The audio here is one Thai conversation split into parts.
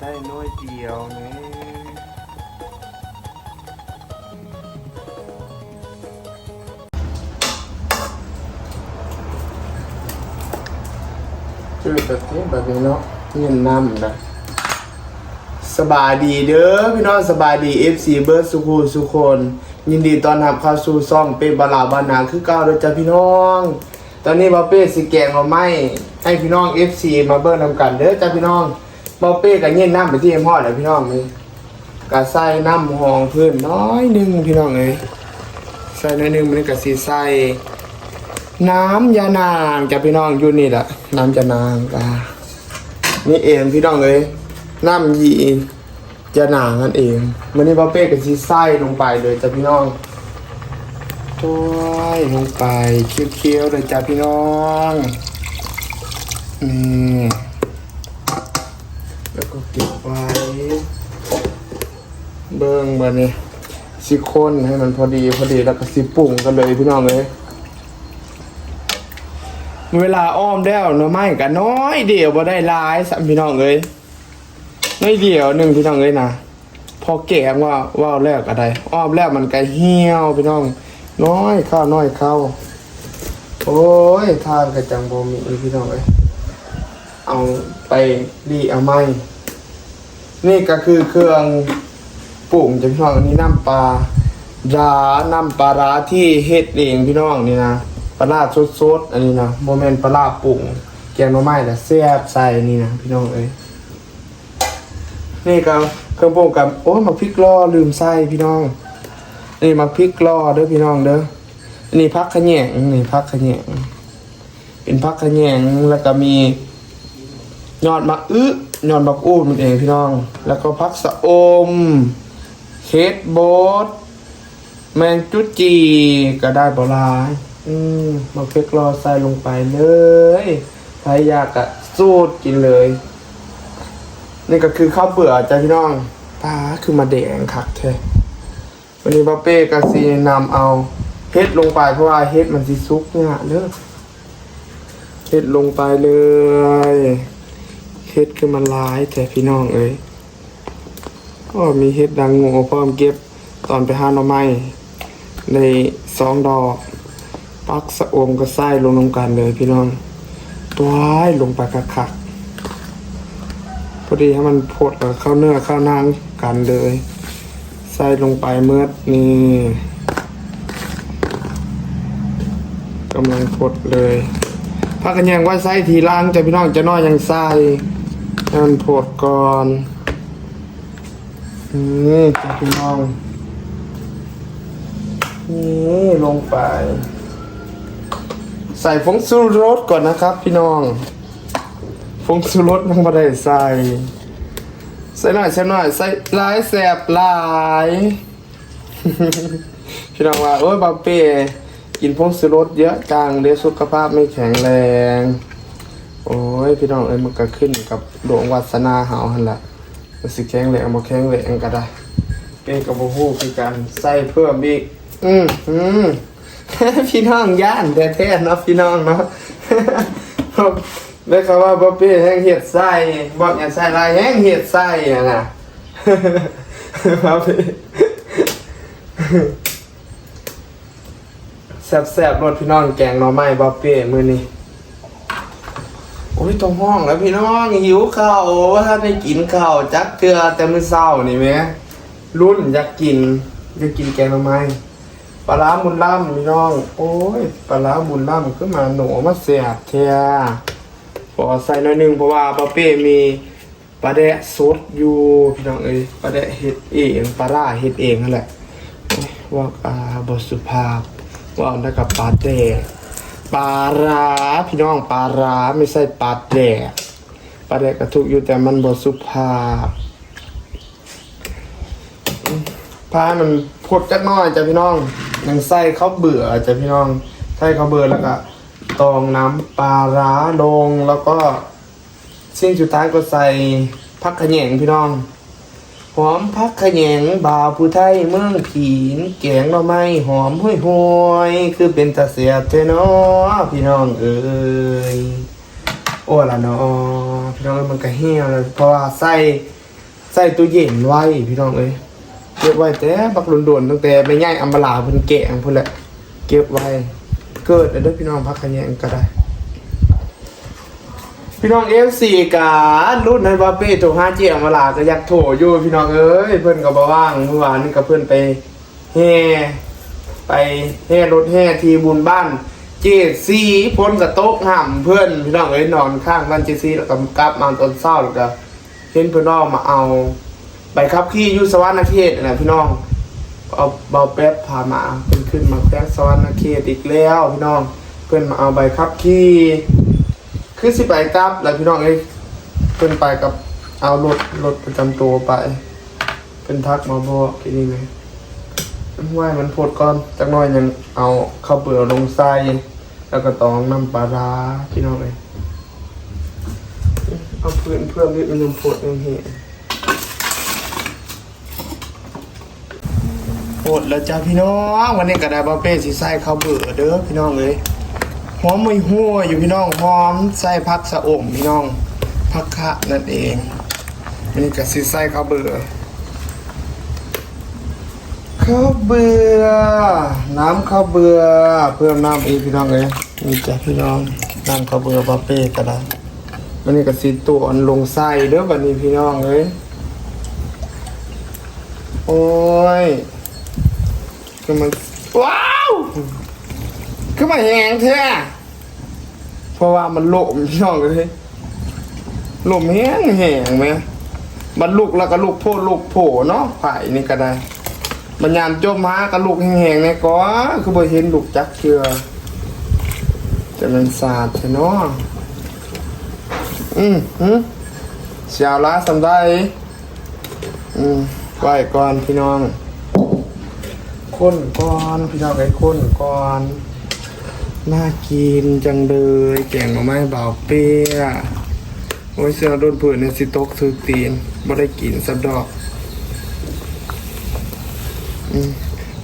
ได้น้อยเดียวนี่ชื่อแบบนี้แบบนี้เนาะเงินน้ำนะสบายดีเด้อพี่น้องสบายดี FC เบิร์ดสุขุสุคน ยินดีตอนรับเข้าสู่ซ่องเป้บาลาบานาคือเก่าเด้อจ้าพี่น้อง ตอนนี้บอเป้สิแกงมาไม่ให้พี่น้อง FC มาเบิ่งนำกันเด้อจ้าพี่น้อง บอเป้กับเย็นน้ำไปที่เอ็มฮอดแล้วพี่น้องนี่กะใส่น้ำหองเพื่อนน้อยหนึงพี่น้องเอ้ยใส่น้อยหนึงมันก็สิใส่น้ำยานางจ้าพี่น้องอยู่นี่แหละน้ำยานางกะนี่เองพี่น้องเอ้ยน้ำยียานางนั่นเองวันนี้บอเป้กับสิใส่ลงไปเลยจ้าพี่น้องตัวลงไปเคี้ยวๆเลยจ้าพี่น้องนี่ เบิ้งมาเนี่ยสิคนให้มันพอดีพอดีแล้วก็สิปรุงกันเลยพี่น้องเลยเวลาอ้อมแล้วหน่อไม้กันน้อยเดียวบ่ได้หลายสัมพี่น้องเลยน้อยเดียวหนึ่งพี่น้องเลยนะพอแกงว่าว่าแล้วก็ได้อ้อมแล้วมันก็เหี่ยวพี่น้อง น้อยข้าวน้อยข้าวโอ้ยทานกระจังโบมีพี่น้องเอ้ยเอาไปรีเอาไม้นี่ก็คือเครื่อง ปรุงจะพี่น้องอันนี้น้ำปลาร้าน้ำปลาร้าที่เฮ็ดเองพี่น้องนี่นะปลาร้าสดๆอันนี้นะโมเมนต์ปลาร้าปรุงแกงหน่อไม้แต่แซ่บใส่นี่นะพี่น้องเอ้ยนี่ก็เครื่องปรุงกับโอ้มาพริกล้อลืมใส่พี่น้อง นี่มาพริกล่อเด้อพี่น้องเด้ออันนี้พักขะแยงนี่พักขะแยงเป็นพักขะแยงแล้วก็มียอดมะอึยอดมะอูดมันเองพี่น้อง แล้วก็พักสะอม เคสโบดแมงจุจีก็ได้บลายอืมมาเพกล่อใส่ลงไปเลยใครอยากอะสูตรกินเลย นี่ก็คือข้าวเบื่อจ้ะพี่น้องปลาคือมาแดงคักแท้วันนี้บาเป้ก็สีนำเอาเฮ็ดลงไปเพราะว่าเฮ็ดมันสิซุกเนี่ยเด้อเฮ็ดลงไปเลยเฮ็ดคือมันร้ายแต่พี่น้องเอ้ย ก็มีเฮ็ดดังโง่พร้อมเก็บตอนไปหาหน่อไม้ในสองดอก ปักสะอมก็ไส้ลงลงกันเลยพี่น้องตัวายลงไปคักๆพอดีให้มันพดกับข้าวเนื้อข้าวนางกันเลยใส่ลงไปเมื่อนี่กำลังพดเลยพักกันยังว่าใส่ทีล่างแต่พี่น้องจะน้อยยังใส่ให้มันพดก่อน นี่จะพี่น้องนี่ลงไป ใส่ฟงซูรสก่อนนะครับ พี่น้องฟงซูรสยังไม่ได้ใส่ ใส่หน่อยใส่หน่อยใส่หลายแสบหลายพี่น้องว่าโอ้ยบาเป้กินพงสุรสเยอะจังเดี๋ยวสุขภาพไม่แข็งแรง โอ้ยพี่น้องเอ้ยมันก็ขึ้นกับดวงวัสนาเฮาหันละ มันสิแข็งแรงบ่แข็งแรงก็ได้เป้กับบ่ฮู้คือกันใส่เพิ่มอีก อืมอืมพี่น้องย่านแท้ๆเนาะพี่น้องเนาะได้คำว่าบ๊อบบี้แห้งเห็ดไส้บอกอย่าใส่ลายแห้งเห็ดไส้อะนะบ๊อบบี้แซ่บๆรสพี่น้องแกงหน่อไม้บ๊อบบี้มือนี้ อ้ยตรงห้องแล้วพี่น้องหิวข้าวว่าถ้าได้กินข้าวจักเกลือแต่มื้อเช้านี่แหมรุ่นอยากกินอยากกินแกงหน่อไม้ปลาร้ามุนล่ำพี่น้อง โอ้ยปลาร้ามุนล่ำขึ้นมาหนูมาเสียบเทียพอใส่หน่อยนึงเพราะว่าป้าเป้มีปลาแดะสดอยู่พี่น้องเอ้ยปลาแดะเฮ็ดเองปลาล่าเฮ็ดเองนั่นแหละว่าอาบสุภาพว่าแล้วกับปลาแดะ ปลาร้าพี่น้องปลาร้าไม่ใช่ปลาแดะปลาแดะกระทุกอยู่แต่มันบทสุภาพพามันพดจักน้อยจ้ะพี่น้องยังใส่เขาวเบื่อจ้ะพี่น้องใส่เขาวเบื่อแล้วก็ตองน้ำปลาร้าลงแล้วก็สิ้นสุดท้ายก็ใส่พักขะแหยงพี่น้อง หอมพักขยงบ่าวผู้ไทยเมืองผีนแกงหน่อไม้หอมห้วยห้วยคือเป็นตาเสียบเทนอพี่น้องเอ้ยโอ้ละเนาะพี่น้องเอ้ยมันก็เหี่ยวเลยเพราะว่าใส่ใส่ตู้เย็นไว้พี่น้องเอ้ยเก็บไว้แต่บักโดนๆตั้งแต่ไม่ง่ายอัมบลาเพิ่นแกงพุ่นแหละเก็บไว้เกิดเด้อพี่น้องพักขยงก็ได้ พี่น้อง FC การุ่นในบาเป้โทรห้าเจียงเวลาก็อยากโทรอยู่พี่น้องเอ้ยเพิ่อนก็บ่ว่างเมื่อวานนี้ก็เพิ่อนไปแห่ไปแห่รถแห่ทีบุญบ้าน เจซีพ้นกับโต๊ะห่ำเพื่อนพี่น้องเอ้ยนอนข้างบ้านเจซีแล้วก็กลับมาตอนเช้าแล้วก็เห็นเพื่อนน้องมาเอาใบขับขี่ยุสวรรณเขตนะพี่น้องเอาเบาแป๊บพามาเพิ่นขึ้นมาแป๊บสวรรณเขตอีกแล้วพี่น้องเพื่อนมาเอาใบขับขี่ คือสิไปกลับแล้วพี่น้องเอ้ยเพื่นไปกับเอารถรถประจำตัวไปเป็นทักมาบอกที่นี่ไหมไหว่ามันพดก่อนจักหน่อยยังเอาข้าวเปลือกลงใส่แล้วก็ตองน้ำปลาร้าพี่น้องเลยเอาเพื่อนเพื่อนนิดมันยังพดยังเห็นพดแล้วจ้าพี่น้อง วันนี้ก็ได้บาเป้สิใส่ข้าวเบื่อเด้อพี่น้องเลย หอมไม่หัวอยู่พี่น้องหอมใส่ผักสะอมพี่น้องผักคะนั่นเองวันนี้ก็สิใส่ข้าวเบื่อข้าวเบื่อน้ำข้าวเบื่อเพิ่มน้ำอีกพี่น้องเลยนี่จ้ะพี่น้องน้ำข้าวเบื่อบาเป้ก็ได้วันนี้ก็สีตัวอันลงไส้เด้อวันนี้พี่น้องเลยโอ้ยคือมันว้าว คือมันแหงแท้เพราะว่ามันโลมพี่น้องเลยโลมแห้งแห้งไหมมันลุกแล้วก็ลุกโพดลุกโผเนาะไผ่นี่ก็ได้บัญญามจมหากระลูกแห้งๆในก้อคือบ่เห็นลูกจักเชือจะเป็นศาสตร์ใช่เนาะอืมหืมเสียวละสำได้อืมไว้ก่อนพี่น้องคนก่อนพี่น้องไอ้คนก่อน น่ากินจังเลยแกงหน่อไม้เบาเปี้ยโอ้ยเสือโดนผืนในสิตกถือตีนบ่ได้กินสับดอก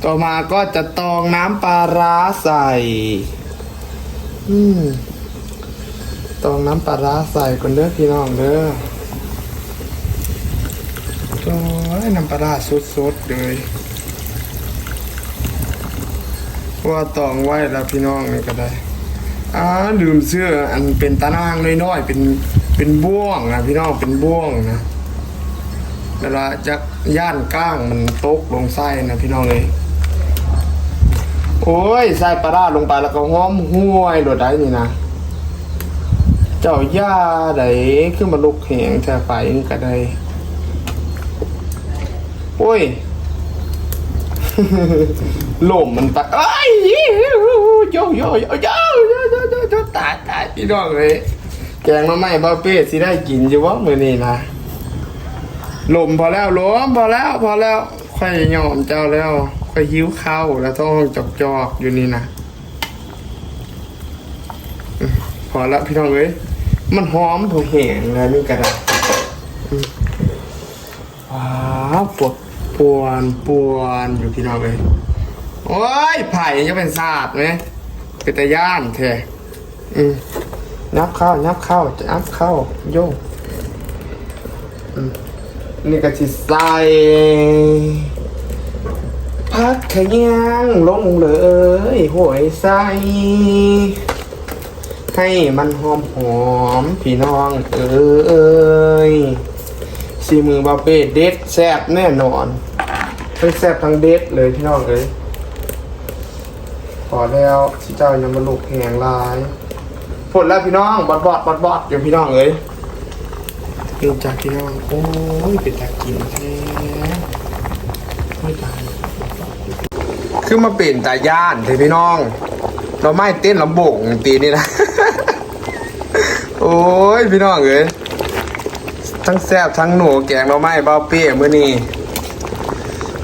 ต่อมาก็จะตองน้ำปลาร้าใส่ตองน้ำปลาร้าใส่ก่อนเด้อพี่น้องเด้อโอ้ยน้ำปลาร้าสดๆเลย ว่าตองไว้แล้วพี่น้องนี่ก็ได้อ่าลืมเสื้ออันเป็นตะนางน้อยๆเป็นเป็นบ่วงนะพี่น้องเป็นบ่วงนะเวลาจะย่านก้างมันตกลงไส้นะพี่น้องเลยโอ้ยไส้ปลาร้าลงไปแล้วก็หอมห้วยโดดได้นี่นะเจ้าย่าไดขึ้นมาลุกแหงแทไฟก็ได้โอ้ย ลมมันไปเอ้ยโยโยโยโยโยโยโยโยตายตายพี่น้องเลยแกงมาไม่บ้าเป้สิได้กินอยู่วะมือนี้นะลมพอแล้วลมพอแล้วพอแล้วค่อยยอมเจ้าแล้วค่อยหิ้วข้าวแล้วท้องจอกจอกอยู่นี่นะพอแล้วพี่น้องเอ้ยมันหอมถูกแหงเลยนี่กระดาษอืมว้าวปวด ปวนปวนอยู่พี่น้องเอ้ยโอ้ยไผ่จะเป็นศาสตร์ไหมเป็นตะย่านแท้อืมนับเข้านับเข้าจะนับเข้าโยกนี่ก็สิใส่พักขยังลงเลยหวยใส่ให้มันหอมหอมพี่น้องเอ้ย สีมือบาเป้เด็ดแซ่บแน่นอน ทั้งแซ่บทั้งเด็ดเลยพี่น้องเอ้ยพอแล้วสิเจ้ายังมาลุกแหงหลายผลแล้วพี่น้องบอดบอดบอดบอดอยู่พี่น้องเอ้ยกินจากพี่น้องโอ้ยเป็นตากินแท้ไม่ตายคือมาเป็นตาย่านเถอะพี่น้อง เราไม่เต้นลำบงตีนี่นะ โอ้ยพี่น้องเอ้ย ทั้งแซ่บทั้งหนูแกงเราไม่เบาเปี้ยมื่อนี้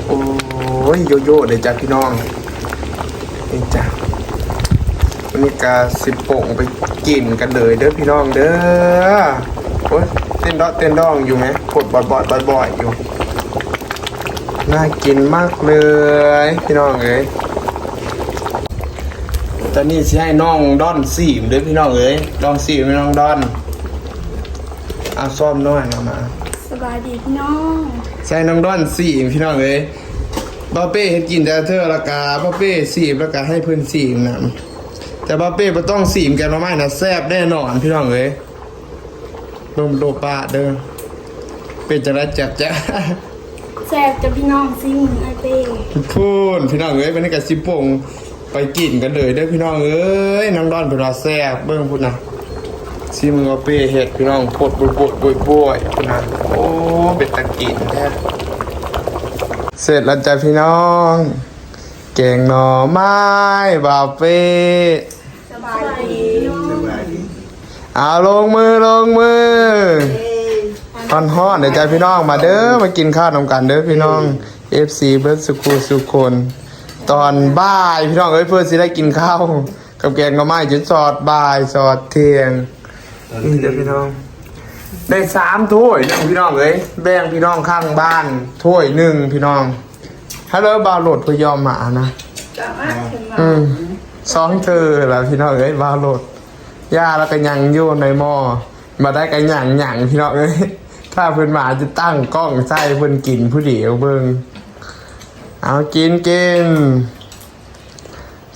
โอ้ยโยโย่เลยจ้ะพี่น้องนี่จ้ะวันนี้กาสิบโป่งไปกินกันเลยเด้อพี่น้องเด้อโอ้ยเต้นดอกเต้นดองอยู่ไหมกดบ่อยๆบ่อยๆอยู่น่ากินมากเลย พี่น้องเอ้ยตอนนี้สิให้น้องดอนสีมเด้อพี่น้องเอ้ยดอนสีมพี่น้องดอน เอาซ่อมน้อยเอามาสบายดีพี่น้องใส่น้องด้อนสี่พี่น้องเลยป้าเป้เฮ็ดกินแต่เธอละกาป้าเป้สีบแล้วก็ให้เพื่อนสีมนำแต่ป้าเป้บ่ต้องสีมแกงหน่อไม้นะแซ่บแน่นอนพี่น้องเลยลมโลปะเด้อเป็นจังไรจับจ้ะแซ่บจะพี่น้องซิมไอเป้พูนพี่น้องเอ้ยวันนี้กับสิปงไปกินกันเลยเด้อพี่น้องเอ้ยน้องดอนเป็นว่าแซ่บเบิ่งพูดนะ ซีมือเป้เห็ดพี่น้องปดบุยปดบุยบุยพูดนะโอ้เป็นตะกินแท้เสร็จแล้วจ้ะพี่น้องแกงหน่อไม้บาเป้สบายดีน้องเอาลงมือลงมือตอนฮอนเดี๋ยวจ้ะพี่น้องมาเด้อมากินข้าวนำกันเด้อพี่น้อง FC เบิร์ดสุขุสุขคนตอนบ่ายพี่น้องเอ้ยเพื่อสิได้กินข้าวกับแกงก็ไม่จุดสอดบ่ายสอดเที่ยง นี่เดี๋ยวพี่น้อง ได้สามถ้วยหนึ่งพี่น้องเอ้ยแบ่งพี่น้องข้างบ้านถ้วยหนึ่งพี่น้องฮัลโหลบาวโหลดเพื่อยอมหมานะ สามารถถึงมาอืมสองเธอแล้วพี่น้องเอ้ยบาวโหลดย่าแล้วก็ยังอยู่ในหม้อมาได้กันหยังหยังพี่น้องเอ้ยถ้าเพิ่นมาจะตั้งกล้องใส่เพิ่นกินผู้เดียวเบิ่งเอากินกิน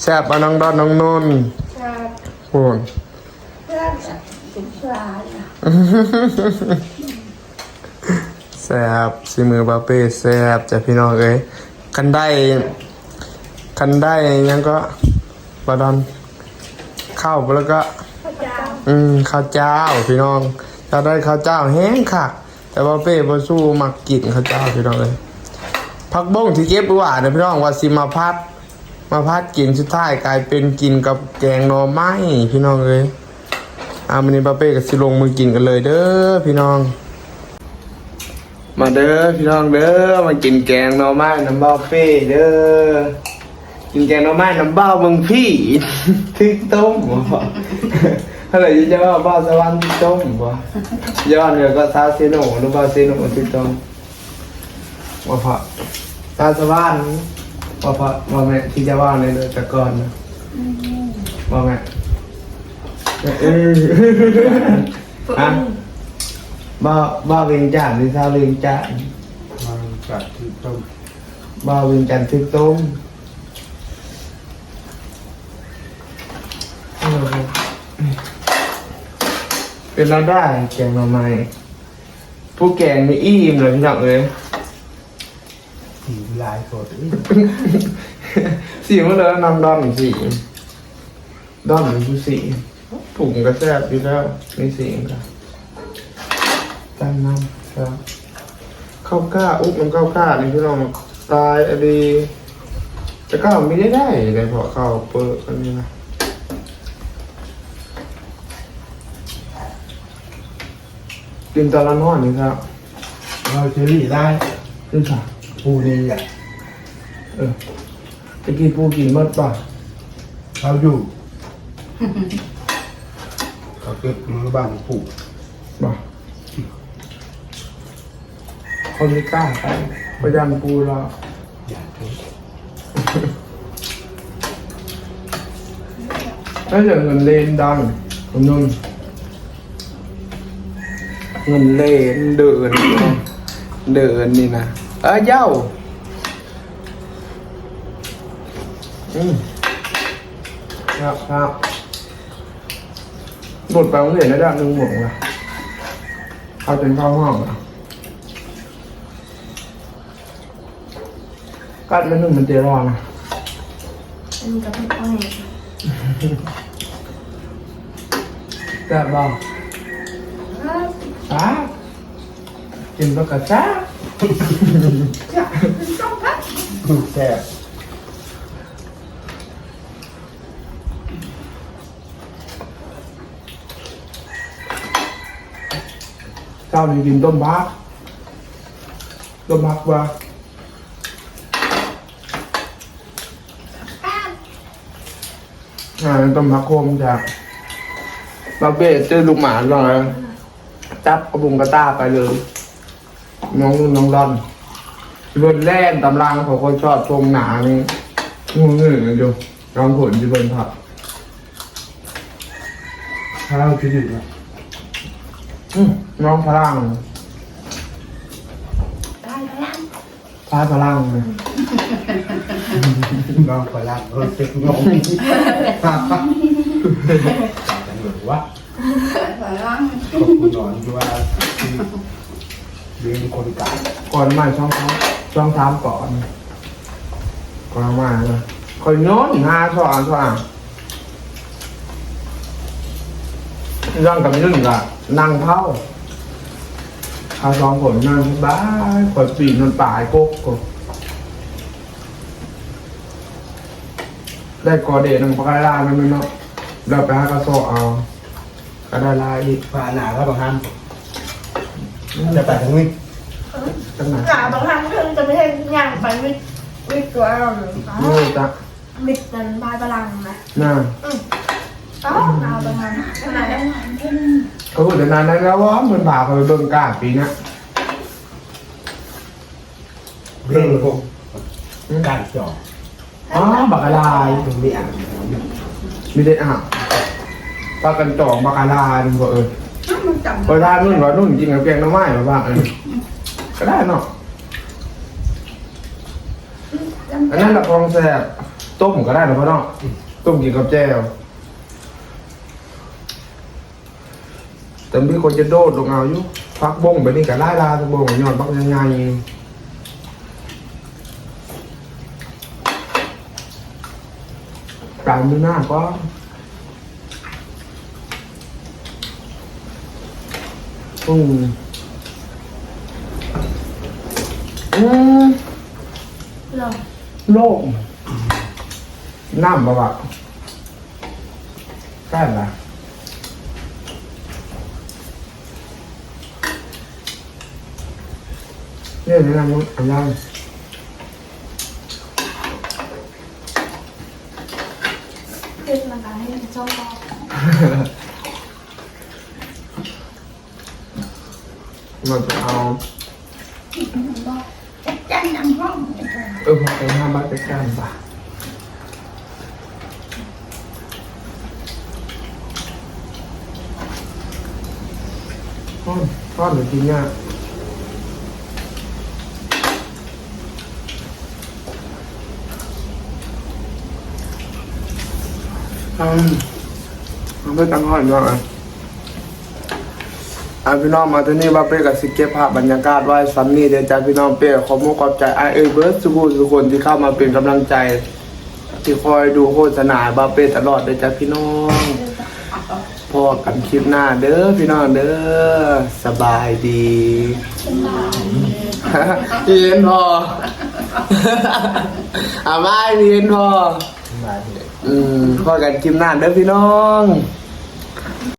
แซ่บเอาน้องดอนน้องนุ่นแซ่บโอ้ยเพื่อน สุขสายนะแซ่บซีมือบาเป้แซ่บจ้ะพี่น้องเอ้ยกันได้กันได้ยังก็บาดอนข้าวแล้วก็ พระเจ้าอืมข้าวเจ้าพี่น้องจะได้ข้าวเจ้าแห้งค่ะ แต่ว่าเป้บ่สู้มักกินข้าวเจ้าพี่น้องเลยผักบ้งที่เก็บไว้ว่าเนี่ยพี่น้องว่าสิมาพัด มาพัดกินสุดท้ายกลายเป็นกินกับแกงหน่อไม้พี่น้องเลย อามันนี้ป้าเป้กับสิลงมือกินกันเลยเด้อพี่น้อง มาเด้อพี่น้องเด้อมากินแกงหน่อไม้น้ำเบ้าเป้เด้อกินแกงหน่อไม้น้ำเบ้าเมืองพี่ทึกต้มบ่อะไรจะว่าบ้าสวรรค์ทึกต้มบ่ย้อนเดี๋ยวก็ซาเซโนหรือบ้าเซโนทึกต้มว่าพอซาสวรรค์ว่าพอว่าแม่ที่จะว่าในเดือนตะกอนนะว่าแม่ เออฮะบ้าบ้าเวียงจันทร์หรือชาวเวียงจันทร์มาจัดที่ต้มบ้าเวียงจันทร์ทึกต้มเป็นเราได้แกงหน่อไม้ผู้แกงนี่อิ่มเลยพี่น้องเอ้ยผีลายสดอื้อสีมันเลยนำดอนสีดอนหรือผู้สี ผุ่งกระแซบอยู่แล้วมีสีกันตั้งน้ำครับเข้าวกล้าอุ๊บมันเข้าวกล้านี่พี่น้องตายอะดีแต่ก็ไม่ได้ได้เลยเพราะเข้าเปิดอันนี้นะกินตอนละนอนนี่ครับเราเชอรี่ได้นี่ค่ะปูนี่อะเออตะกี้ปูกินหมดป่ะเขาอยู่ เขาเก็บมือบ้านปูบ่คนไม่กล้าไปพยายามปูเราอย่าเถอะน่าจะเงินเลนดังคุณนุ่นเงินเลนเดิน เดินนี่นะเออเย้าอืมครับครับ บทไปโรงเรียนได้ด้านหนึ่งหมดละเอาเป็นเข้าห้องอะกัดมันหนึ่งมันเจรอนะอันนี้ก็เป็นอ้อยแซ่บบ้างช้ากินแล้วก็ช้าแซ่บ เจ้านี่กินต้มบักต้มบักว่าอ่าต้มบักโคมจากบาเบ้เจอลูกหมาหน่อยจับกระบุงกระต้าไปเลย น้องนุ่นน้องดอนเลือดแล่นตำลังเของคนชอบชมหนานี่งูเงืออยู่ลองผลที่เบิ่นผักข้าวที่อยู่อะ อืมน้องพลังได้แล้วพลายพลังเลยน้องไปละเออเจ็บงงจังหวะวะพลังขอบคุณหนอนที่ว่าที่เลี้ยงคนกลางก่อนมาช่องท้ามช่องท้ามก่อนก่อนมาเลยคอยโน้นหาช่ออ่างช่ออ่างย่องกับนึ่งอะ นั่งเท้าเอาสองคนนั่งบ้ายคอยปีนนนป่ายโกกกได้กอเดนังปากกาลานั่นเนาะเราไปหากระโซเอาก็ได้ลายอีกผ่าหนาแล้วบางฮันจะไปทางนี้ตั้งไหนหนาบางครั้งเพิ่งจะไม่ใช่ย่างไปวิทวิทตัวเราหรือเปล่านี่จ้ะวิทนั้นบายพลังนะน่าอืมเอ้าหนาบางครั้งขนาดนั้น ก็พูดแต่นานนั้นแล้วว่ามันบ่าเขาไปเบิ่งกล้าปีนะเลี้ยงพวกการจอดอ๋อบักอะไรตรงนี้อะมีเด็ดอะปลากันจองบักอะไรนึงก็เออมันจำพอทานนู่นว่านู่นจริงกับแกงหน้ำไม้มาบ้างเออก็ได้เนาะอันนั้นละฟองแซ่บต้มก็ได้นะพ่อเนาะต้มกินกับแจ่ว แต่มีคนจะโดดลงเอาอยู่พักบงไปนี่ก็ไล่ลาตะบงยอดบักยังไงกลายมือหน้าก็อืมอืมหรอโลกน้ำบ่วะแค่ไหน เนี่ยนี่นะมุดอันยังขึ้นมาการให้ชอบมันจะเอา จันนำห้อง เออพอไปห้าบ้านไปกันป่ะทอดทอดหรือกินเนี่ยอืม เอาไปตั้งห้อยด้วยอะอะพี่น้องมาที่นี่ว่าเป้กับสิเก็บภาพบรรยากาศไว้ซัมนี่เดี๋ยวจ้าพี่น้องเป้ขอมุกขอบใจไอเอเบิร์ดสุกุสุกคนที่เข้ามาเป็นกำลังใจ ที่คอยดูโฆษณาบาเป้ตลอดเดี๋ยวจ้าพี่น้องพอกันคลิปหน้าเด้อพี่น้องเด้อสบายดีเรียนพออ่าไม่เรียนพอมาเลย อืมพอกันคลิปหน้าเด้อพี่น้อง